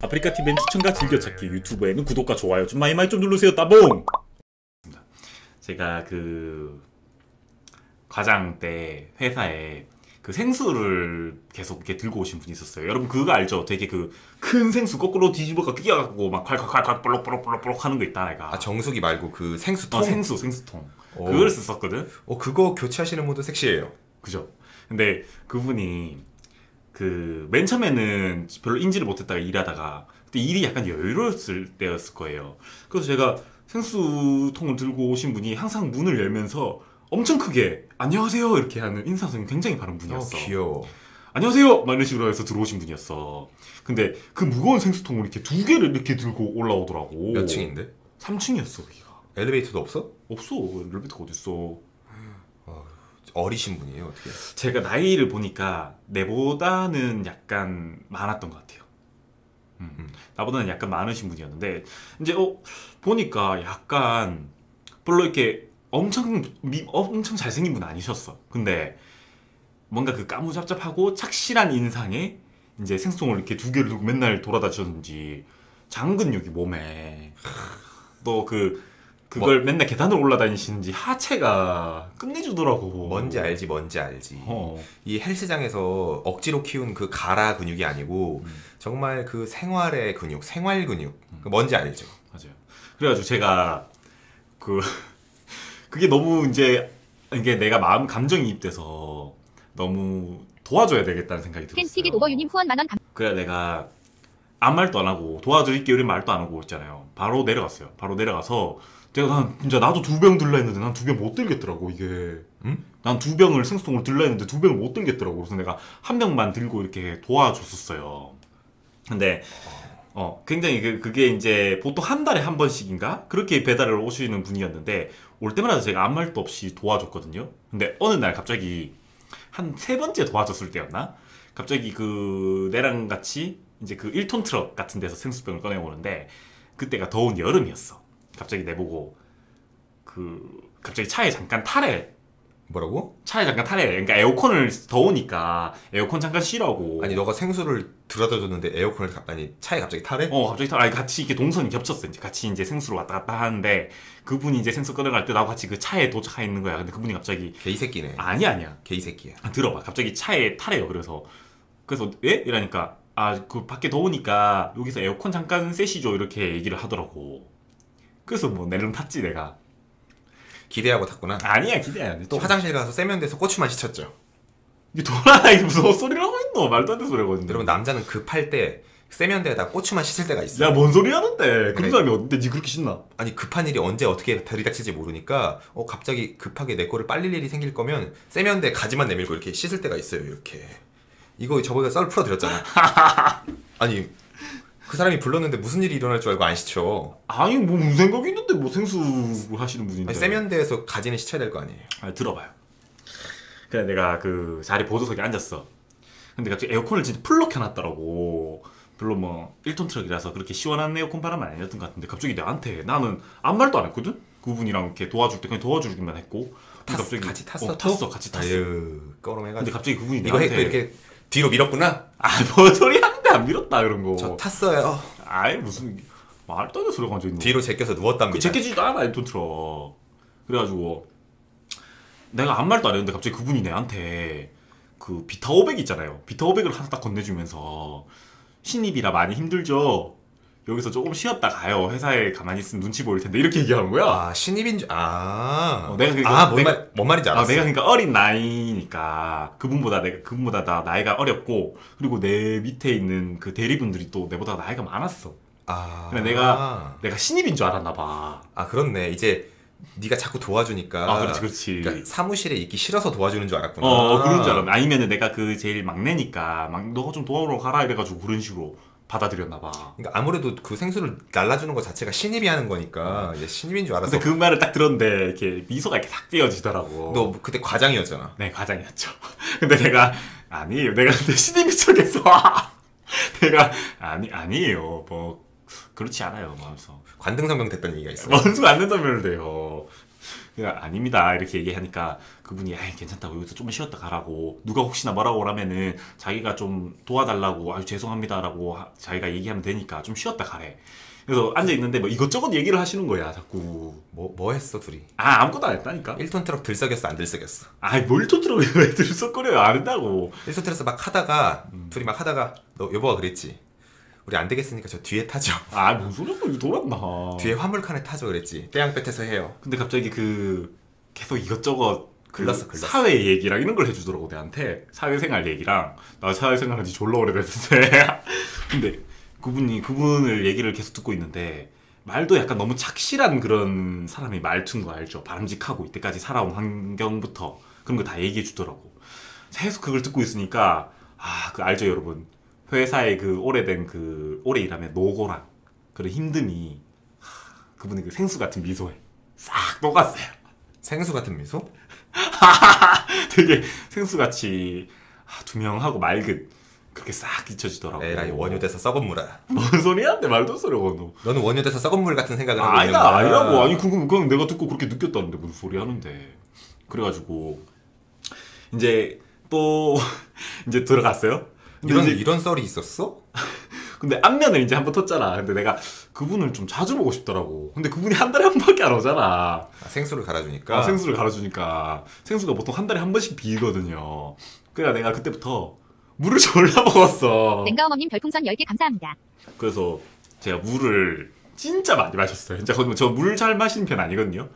아프리카 TV엔 추천과 즐겨찾기 유튜브에는 구독과 좋아요 좀 많이 많이 좀 누르세요 따봉 제가 그 과장 때 회사에 그 생수를 계속 이렇게 들고 오신 분이 있었어요 여러분 그거 알죠? 되게 그 큰 생수 거꾸로 뒤집어가 끼어갖고 막 콸콸콸콸 볼록볼록볼록 하는 거 있다 내가 아 정수기 말고 그 생수통. 어, 생수 생수통 오. 그걸 썼거든 어 그거 교체하시는 분도 섹시해요. 그죠? 근데 그분이 그 맨 처음에는 별로 인지를 못했다가 일하다가 그때 일이 약간 여유로웠을 때였을 거예요. 그래서 제가 생수통을 들고 오신 분이 항상 문을 열면서 엄청 크게 안녕하세요 이렇게 하는 인사성이 굉장히 바른 어 분이었어. 귀여워. 안녕하세요 막 이런 식으로 해서 들어오신 분이었어. 근데 그 무거운 생수통을 이렇게 두 개를 이렇게 들고 올라오더라고. 몇 층인데? 3층이었어 여기가. 엘리베이터도 없어? 없어 엘리베이터가 어딨어. 어리신 분이에요 어떻게? 제가 나이를 보니까 내보다는 약간 많았던 것 같아요. 음, 음. 나보다는 약간 많으신 분이었는데 이제 어 보니까 약간 별로 이렇게 엄청 미, 엄청 잘생긴 분 아니셨어. 근데 뭔가 그 까무잡잡하고 착실한 인상에 이제 생수통을 이렇게 두 개를 들고 맨날 돌아다니셨는지 장근육이 몸에 또그 그걸 맨날 계단을 올라다니시는지 하체가 끝내주더라고. 뭔지 알지 뭔지 알지. 어. 이 헬스장에서 억지로 키운 그 가라 근육이 아니고 음. 정말 그 생활의 근육, 생활 근육. 그 뭔지 알죠? 맞아요. 그래가지고 제가 그 그게 너무 이제 이게 내가 마음 감정이 입돼서 너무 도와줘야 되겠다는 생각이 들었어요. 오버유님 후원 만원 감... 그래 내가 아무 말도 안 하고 도와드릴게요 이런 말도 안 하고 있잖아요. 바로 내려갔어요. 바로 내려가서 제가 난 진짜 나도 두 병 들라 했는데 난 두 병 못 들겠더라고 이게. 응? 난 두 병을 생수통을 들라 했는데 두 병을 못 들겠더라고. 그래서 내가 한 병만 들고 이렇게 도와줬었어요. 근데 어 굉장히 그, 그게 이제 보통 한 달에 한 번씩인가 그렇게 배달을 오시는 분이었는데 올 때마다 제가 아무 말도 없이 도와줬거든요. 근데 어느 날 갑자기 한 세 번째 도와줬을 때였나? 갑자기 그 내랑 같이 이제 그 1톤 트럭 같은 데서 생수병을 꺼내 오는데 그때가 더운 여름이었어. 갑자기 내보고 그 갑자기 차에 잠깐 타래. 뭐라고? 차에 잠깐 타래. 그러니까 에어컨을 더우니까 에어컨 잠깐 쉬라고. 아니 너가 생수를 들여다 줬는데 에어컨을 가- 아니 차에 갑자기 타래? 어 갑자기 타, 아니 같이 이렇게 동선이 겹쳤어 이제 같이 이제 생수를 왔다 갔다 하는데 그분이 이제 생수 꺼내갈 때 나하고 같이 그 차에 도착해 있는 거야 근데 그분이 갑자기 개이 새끼네. 아니 아니야 개이 새끼야. 아, 들어봐 갑자기 차에 타래요 그래서 그래서 예? 이러니까 아 그 밖에 더우니까 여기서 에어컨 잠깐 쐬시죠 이렇게 얘기를 하더라고 그래서 뭐 내름 탔지 내가. 기대하고 탔구나. 아니야 기대 안 했지 또 화장실 가서 세면대에서 고추만 씻었죠. 이게 돌아 이게 무슨 헛소리를 하고 있노. 말도 안 되는 소리 있는데. 여러분 남자는 급할 때 세면대에다 고추만 씻을 때가 있어. 요. 야뭔 소리 하는데? 그런. 사람이 어딘데 니 그렇게 신나? 아니 급한 일이 언제 어떻게 들이닥칠지 모르니까 어 갑자기 급하게 내 거를 빨릴 일이 생길 거면 세면대 가지만 내밀고 이렇게 씻을 때가 있어요 이렇게. 이거 저번에 썰 풀어드렸잖아. 아니 그 사람이 불렀는데 무슨 일이 일어날 줄 알고 안 씻죠 아니 뭐 무슨 생각이 있는데 뭐 생수 하시는 분인데 아니, 세면대에서 가지는 씻어야 될 거 아니에요 아, 들어봐요. 그래 내가 그 자리 보조석에 앉았어. 근데 갑자기 에어컨을 진짜 풀로 켜놨더라고. 별로 뭐 1톤 트럭이라서 그렇게 시원한 에어컨 바람은 아니었던 것 같은데 갑자기 나한테 나는 아무 말도 안 했거든. 그분이랑 이렇게 도와줄 때 그냥 도와주기만 했고. 근데 탔- 같이 탔어, 어, 탔어, 같이 탔어. 아유 근데 꺼름해가지고 갑자기 그분이 이거 나한테 해또 이렇게 뒤로 밀었구나 아 뭔 소리 하는데 안 밀었다 그런 거. 저 탔어요 아이 무슨 말도 안 되는 소리가 있는 뒤로 제껴서 누웠답니다 그 제껴지지도 않아 1톤 트럭. 그래가지고 내가 아무 말도 안 했는데 갑자기 그분이 내한테 그 비타 500 있잖아요. 비타 500을 하나 딱 건네주면서 신입이라 많이 힘들죠. 여기서 조금 쉬었다 가요. 회사에 가만히 있으면 눈치 보일 텐데 이렇게 얘기하는 거야. 아 신입인 줄 아 어, 내가 그거- 아, 뭔, 내가- 말, 뭔 말인지 아, 알았어 내가 그러니까 어린 나이니까 그분보다 내가 그분보다 나 나이가 어렸고 그리고 내 밑에 있는 그 대리분들이 또 내보다 나이가 많았어. 아 그래, 내가- 내가 신입인 줄 알았나 봐. 아 그렇네 이제 네가 자꾸 도와주니까 아, 그렇지, 그렇지. 그러니까 사무실에 있기 싫어서 도와주는 줄 알았구나 어, 그런 줄 알았네. 아니면은 내가 그 제일 막내니까 막 너가 좀 도와주러 가라 이래가지고 그런 식으로 받아들였나 봐. 그러니까 아무래도 그 생수를 날라주는 것 자체가 신입이 하는 거니까 이제 신입인 줄 알았어 근데 그 말을 딱 들었는데 이렇게 미소가 이렇게 싹 띄어지더라고. 너 그때 과장이었잖아 네 과장이었죠. 근데 내가 아니에요. 내가 근데 신입이 척했어. 내가 아니 아니에요. 뭐 그렇지 않아요. 뭐 하면서 관등성명 됐던 얘기가 있어 원수가 안 된다면 돼요. 그냥 아닙니다. 이렇게 얘기하니까 그분이 아 괜찮다고. 여기서 좀만 쉬었다 가라고. 누가 혹시나 뭐라고 하면은 자기가 좀 도와달라고 아유 죄송합니다라고 하- 자기가 얘기하면 되니까 좀 쉬었다 가래. 그래서 앉아 있는데 뭐 이것저것 얘기를 하시는 거야 자꾸. 뭐, 뭐 했어 둘이? 아 아무것도 안 했다니까. 1톤 트럭 들썩였어 안 들썩였어? 아이 뭘 토트로 왜 들썩거려요 안 한다고. 1톤 트럭에서 막 하다가 음. 둘이 막 하다가 너 여보가 그랬지 우리 안 되겠으니까 저 뒤에 타죠. 아 뭔 소리야? 이거 돌았나? 뒤에 화물칸에 타죠 그랬지. 뺏해서 해요. 근데 갑자기 그 계속 이것저것 그 글렀어, 글렀어. 사회 얘기랑 이런 걸 해주더라고 내한테. 사회생활 얘기랑. 나 사회생활한 지 졸라 오래됐는데. 근데 그분이 그분을 얘기를 계속 듣고 있는데 말도 약간 너무 착실한 그런 사람이 말투인 거 알죠? 바람직하고 이때까지 살아온 환경부터 그런 거 다 얘기해 주더라고. 계속 그걸 듣고 있으니까 아 그 알죠 여러분 회사의 그 오래된 그 오래 일하면 노고랑 그런 힘듦이 하, 그분의 그 생수 같은 미소에 싹 녹았어요 생수 같은 미소? 되게 생수같이 아, 투명하고 맑은 그렇게 싹 잊혀지더라고. 에라이 원효대사 썩은 물아 뭔 소리야? 내 말도 소리고 너. 너는 원효대사 썩은 물 같은 생각을 하고 아, 있는 아니다 거야 아니라고 아니 그건 그건 내가 듣고 그렇게 느꼈다는데 무슨 소리 하는데 그래가지고 이제 또 이제 들어갔어요. 이런 이제 이런 썰이 있었어? 근데 안면을 이제 한번 텄잖아. 근데 내가 그분을 좀 자주 보고 싶더라고. 근데 그분이 한 달에 한 번밖에 안 오잖아. 아, 생수를 갈아주니까 아, 생수를 갈아주니까 생수가 보통 한 달에 한 번씩 비거든요. 그래야 내가 그때부터 물을 졸라 먹었어. 랭가어머님 별풍선 10개 감사합니다. 그래서 제가 물을 진짜 많이 마셨어요. 진짜 저물 잘 마시는 편 아니거든요.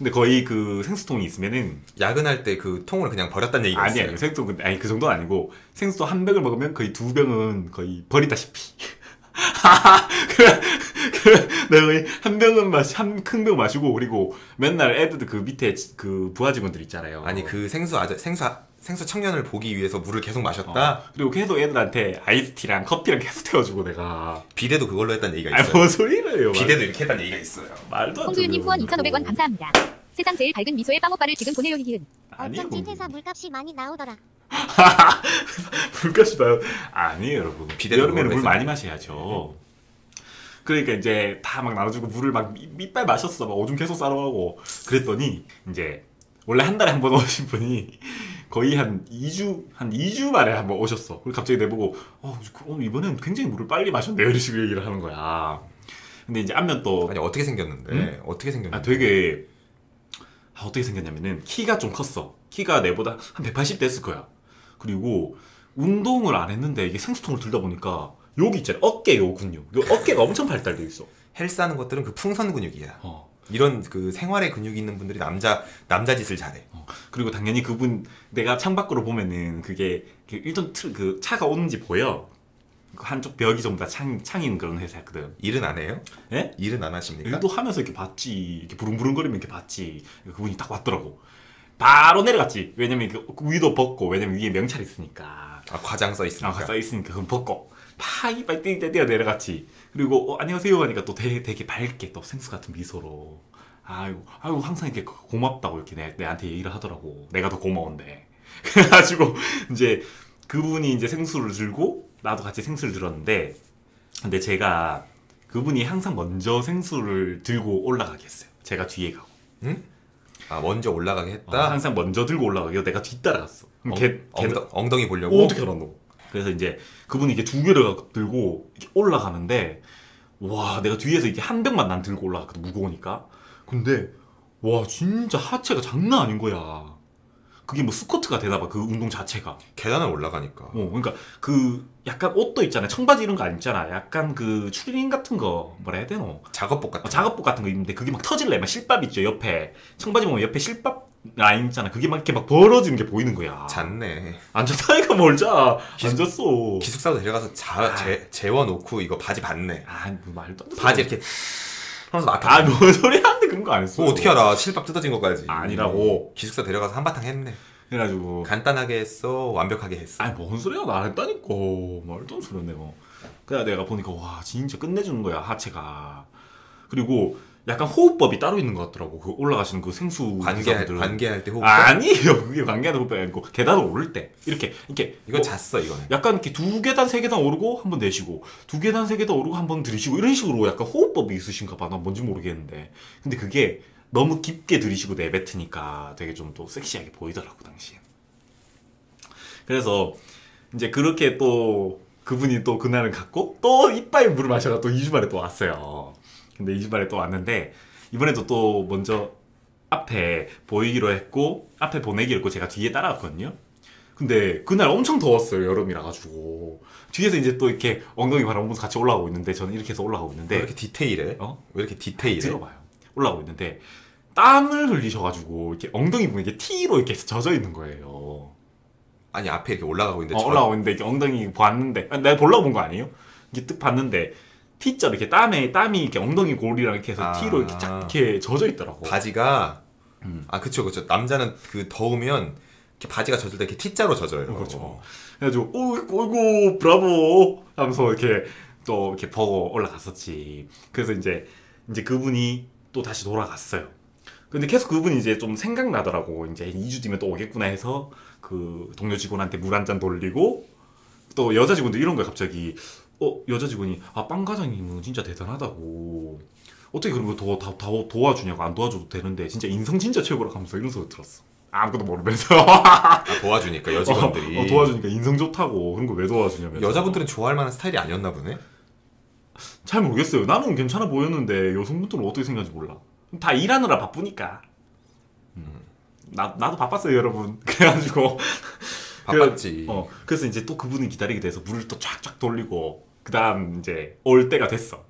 근데 거의 그 생수통이 있으면은 야근할 때 그 통을 그냥 버렸다는 얘기가 아니 있어요 아니 생수통 근데 아니 그 정도는 아니고 생수통 한 병을 먹으면 거의 두 병은 거의 버리다시피. 그, 그, 내가 거의 한 병은 마시 한 큰 병 마시고 그리고 맨날 애들 그 밑에 그 부하 직원들 있잖아요. 아니 그 생수 아저 생수 아- 생수 청년을 보기 위해서 물을 계속 마셨다? 어, 그리고 계속 애들한테 아이스티랑 커피랑 계속 태워주고 내가. 비대도 그걸로 했다는 얘기가 있어요. 뭔 소리래요 비대도 이렇게 했다는 얘기가 있어요. 말도 안 홍두윤님 후원 2,500원 감사합니다. 세상 제일 밝은 미소의 빵오빠를 지금 보내요. 아니에요 어쩐지 회사 물값이 많이 나오더라. 물값이 봐요? 아니에요 여러분. 비대도 여름에는 물 많이 마셔야죠. 그러니까 이제 다 막 나눠주고 물을 막 밑- 밑발 마셨어. 막 오줌 계속 싸러 가고. 그랬더니 이제 원래 한 달에 한 번 오신 분이 거의 한 2주 한 2주 만에 한번 오셨어 그리고 갑자기 내보고 어 오늘 이번엔 굉장히 물을 빨리 마셨네요 이런 식으로 얘기를 하는 거야 근데 이제 안면 또 아니 어떻게 생겼는데 어떻게 생겼는데 아, 되게 아, 어떻게 생겼냐면은 키가 좀 컸어. 키가 내보다 한 180 됐을 거야. 그리고 운동을 안 했는데 이게 생수통을 들다 보니까 여기 있잖아. 어깨 요 근육. 요 어깨가 엄청 발달돼 있어. 헬스하는 것들은 그 풍선 근육이야 어. 이런 그 생활의 근육이 있는 분들이 남자 남자 짓을 잘해 어. 그리고 당연히 그분 내가 창밖으로 보면은 그게 그 일단 틀, 그 차가 오는지 보여. 그 한쪽 벽이 전부 다 창, 창인 그런 회사였거든. 일은 안 해요? 예? 일은 안 하십니까? 일도 하면서 이렇게 봤지. 이렇게 부릉부릉거리면 이렇게 봤지. 그분이 딱 왔더라고. 바로 내려갔지. 왜냐면 그 위도 벗고, 왜냐면 위에 명찰 있으니까. 아 과장 써 있으니까 아, 써 있으니까 그럼 벗고. 팍 이빨 띵 뛰어 내려갔지. 그리고 어, 안녕하세요 하니까 또 되게, 되게 밝게 또 생수 같은 미소로. 아유, 아유 항상 이렇게 고맙다고 이렇게 내, 내한테 얘기를 하더라고. 내가 더 고마운데. 그래가지고 이제 그분이 이제 생수를 들고 나도 같이 생수를 들었는데 근데 제가 그분이 항상 먼저 생수를 들고 올라가게 했어요. 제가 뒤에 가고. 아 먼저 올라가게 어, 했다 항상 먼저 들고 올라가게 내가 뒤따라갔어. 엉, 걔, 걔, 엉덩, 엉덩이 보려고 오, 어떻게 알았노? 그래서 이제 그분이 이렇게 두 개를 들고 올라가는데 와 내가 뒤에서 이게 한 병만 난 들고 올라갔거든 무거우니까. 근데 와 진짜 하체가 장난 아닌 거야. 그게 뭐 스쿼트가 되나 봐그 운동 자체가. 계단을 올라가니까. 어 그러니까 그 약간 옷도 있잖아요. 청바지 이런 거안 입잖아. 약간 그 추리닝 같은 거 뭐라 해야 되노? 작업복 같은 어, 작업복 같은 거 입는데 그게 막 터질래. 막 실밥 있죠 옆에. 청바지 보면 옆에 실밥 라인 있잖아 그게 막 이렇게 막 벌어지는 게 보이는 거야 잤네 앉았다니까 뭘자 기숙- 앉았어 기숙사로 데려가서 자, 아. 재, 재워놓고 이거 바지 봤네 아, 뭐 말도 안 돼. 바지 이렇게 하면서 맡아 아, 뭔 소리 하는데 그런 거 안 했어. 어떻게 알아 실밥 뜯어진 것까지 아니라고. 기숙사 데려가서 한바탕 했네 그래가지고. 간단하게 했어 완벽하게 했어 아니, 뭔 소리야. 나 안 했다니까. 말도 안 소리야, 내가. 그래 내가 보니까, 와, 진짜 끝내주는 거야, 하체가. 그리고 약간 호흡법이 따로 있는 것 같더라고. 그 올라가시는 그 생수. 관계할, 기사분들. 관계할 때 호흡 아니에요. 그게 관계하는 호흡이 아니고, 계단을 오를 때. 이렇게, 이렇게. 이건 뭐 잤어 이거는 약간 이렇게 두 계단, 세 계단 오르고 한 번 내쉬고, 두 계단, 세 계단 오르고 한 번 들이쉬고, 이런 식으로 약간 호흡법이 있으신가 봐. 난 뭔지 모르겠는데. 근데 그게 너무 깊게 들이쉬고 내뱉으니까 되게 좀 또 섹시하게 보이더라고 당시에. 그래서 이제 그렇게 또 그분이 또 그날은 갔고 또 이빠이 물을 마셔가 또 2주 만에 또 왔어요. 근데 2주 만에 또 왔는데 이번에도 또 먼저 앞에 보이기로 했고 앞에 보내기로 했고 제가 뒤에 따라갔거든요. 근데 그날 엄청 더웠어요 여름이라 가지고 뒤에서 이제 또 이렇게 엉덩이 바람 보면서 같이 올라가고 있는데 저는 이렇게 해서 올라가고 왜 있는데 이렇게 디테일해? 어? 왜 이렇게 디테일해? 들어봐요. 올라가고 있는데 땀을 흘리셔가지고 이렇게 엉덩이 부분 이게 티로 이렇게 젖어 있는 거예요. 아니 앞에 이렇게 올라가고 있는데 어, 저- 올라가고 있는데 이렇게 엉덩이 봤는데 아, 내가 보려고 본 거 아니에요? 이게 뜩 봤는데 T자 이렇게 땀에 땀이 이렇게 엉덩이 골이랑 이렇게 해서 아. T로 이렇게 쫙 이렇게 젖어 있더라고. 바지가 음. 아 그쵸 그쵸 남자는 그 더우면 이렇게 바지가 젖을 때 이렇게 T자로 젖어요. 그렇죠. 그래가지고 어이구 어이구 브라보 하면서 이렇게 또 이렇게 보고 올라갔었지. 그래서 이제 이제 그분이 또 다시 돌아갔어요. 근데 계속 그분이 이제 좀 생각나더라고. 이제 2주 뒤면 또 오겠구나 해서 그 동료 직원한테 물 한 잔 돌리고 또 여자 직원도 이런 거야 갑자기. 어 여자 직원이 아 빵 과장님은 진짜 대단하다고. 어떻게 그런 거 도, 다, 다 도와주냐고 안 도와줘도 되는데 진짜 인성 진짜 최고라고 하면서 이런 소리 들었어. 아무것도 모르면서. 아, 도와주니까 여직원들이 어, 어, 도와주니까 인성 좋다고 그런 거 왜 도와주냐면 여자분들은 좋아할 만한 스타일이 아니었나 보네. 잘 모르겠어요 나는 괜찮아 보였는데 여성분들은 어떻게 생각하는지 몰라 다 일하느라 바쁘니까 음. 나, 나도 바빴어요 여러분 그래가지고 바빴지. 그래, 어, 그래서 이제 또 그분을 기다리게 돼서 물을 또 쫙쫙 돌리고 그 다음 이제 올 때가 됐어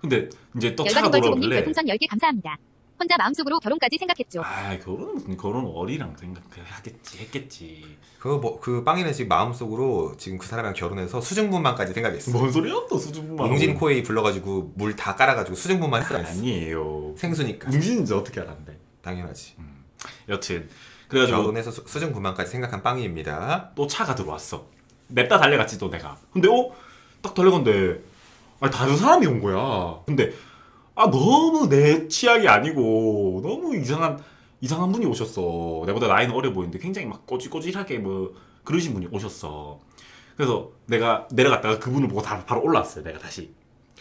근데 이제 또 차가 돌아오길래 별풍선 10개 감사합니다. 혼자 마음속으로 결혼까지 생각했죠. 아 무슨 결혼 어리랑 생각하겠지 했겠지 그거 뭐 그 빵이는 지금 마음속으로 지금 그 사람이랑 결혼해서 수증분만까지 생각했어. 뭔 소리야 또 수줍만 웅진 코에 불러가지고 물 다 깔아가지고 수증분만 했어. 아니에요 생수니까 웅진인지 어떻게 알았는데 당연하지. 여튼 그래가지고 결혼해서 수- 수증분만까지 생각한 빵입니다. 또 차가 들어왔어. 냅다 달려갔지 또 내가. 근데 어? 딱 달려간데 아니 다른 사람이 온 거야. 근데 아 너무 내 취향이 아니고 너무 이상한 이상한 분이 오셨어. 내보다 나이는 어려 보이는데 굉장히 막 꼬질꼬질하게 뭐 그러신 분이 오셨어. 그래서 내가 내려갔다가 그분을 보고 다, 바로 올라왔어요. 내가 다시.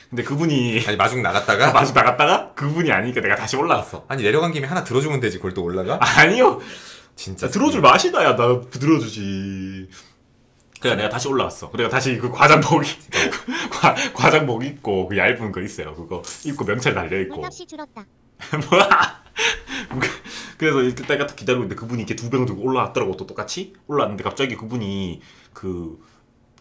근데 그분이 아니 마중 나갔다가 마주 나갔다가 그분이 아니니까 내가 다시 올라왔어. 아니 내려간 김에 하나 들어주면 되지 그걸 또 올라가? 아니요. 진짜 들어줄 맛이다야 나 들어주지 그래 내가 다시 올라왔어 그래가 다시 그 과장복 입- 과, 과장복 입고 그 얇은 거 있어요 그거 입고 명찰 달려 있고 물값이 줄었다. 뭐야 그래서 이렇게 내가 딱 기다리고 있는데 그분이 이렇게 두 병 들고 올라왔더라고 또 똑같이 올라왔는데 갑자기 그분이 그,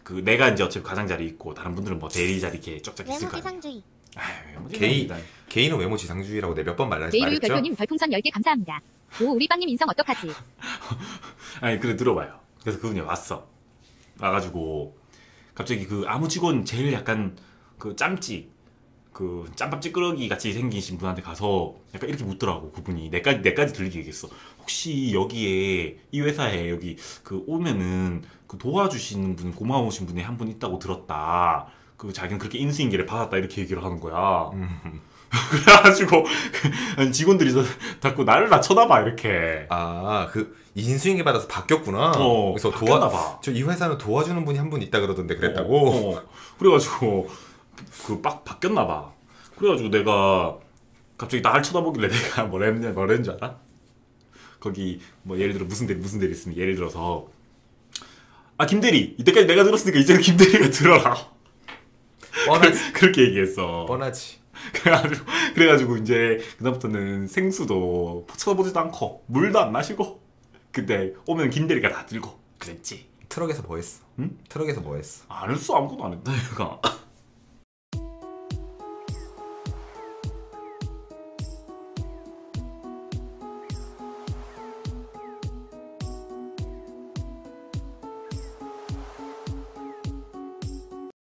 그 내가 이제 어차피 과장 자리 있고 다른 분들은 뭐 대리 자리 이렇게 쫙쫙 있을 외모 거 아니야 지상주의. 아유 외모 게이 지상주의다. 개인은 외모 지상주의라고 내몇번 말했, 말했죠? 별표님 별풍선 10개 감사합니다. 오 우리 빵님 인성 어떡하지? 아니 그래 들어봐요. 그래서 그분이 왔어. 와가지고 갑자기 그 아무 직원 제일 약간 그 짬찌 그 짬밥 찌끄러기 같이 생기신 분한테 가서 약간 이렇게 묻더라고 그분이 내까지 내까지 들리게 얘기했어. 혹시 여기에 이 회사에 여기 그 오면은 그 도와주시는 분 고마우신 분이 한 분 있다고 들었다. 그 자기는 그렇게 인수인계를 받았다 이렇게 얘기를 하는 거야. 음. 그래가지고 아니, 직원들이 저- 자꾸 나를 다 쳐다봐 이렇게. 아 그 인수인계 받아서 바뀌었구나. 어, 그래서 도와 봐. 저이 회사는 도와주는 분이 한 분 있다 그러던데 그랬다고. 어, 어. 그래가지고 그빡 바뀌었나 봐. 그래가지고 내가 갑자기 나를 쳐다보길래 내가 뭐라 했는 줄 알아? 거기 뭐 예를 들어 무슨 대리 무슨 대리 있으면 예를 들어서 아 김대리 이때까지 내가 들었으니까 이제는 김대리가 들어라 뻔하지. 그렇게 얘기했어. 뻔하지. 그래가지고 그래가지고 이제 그다음부터는 생수도 쳐다보지도 않고 물도 안 마시고 근데 오면 김대리가 다 들고 그랬지. 트럭에서 뭐 했어? 응? 트럭에서 뭐 했어? 안 했어 아무것도 안 했다 얘가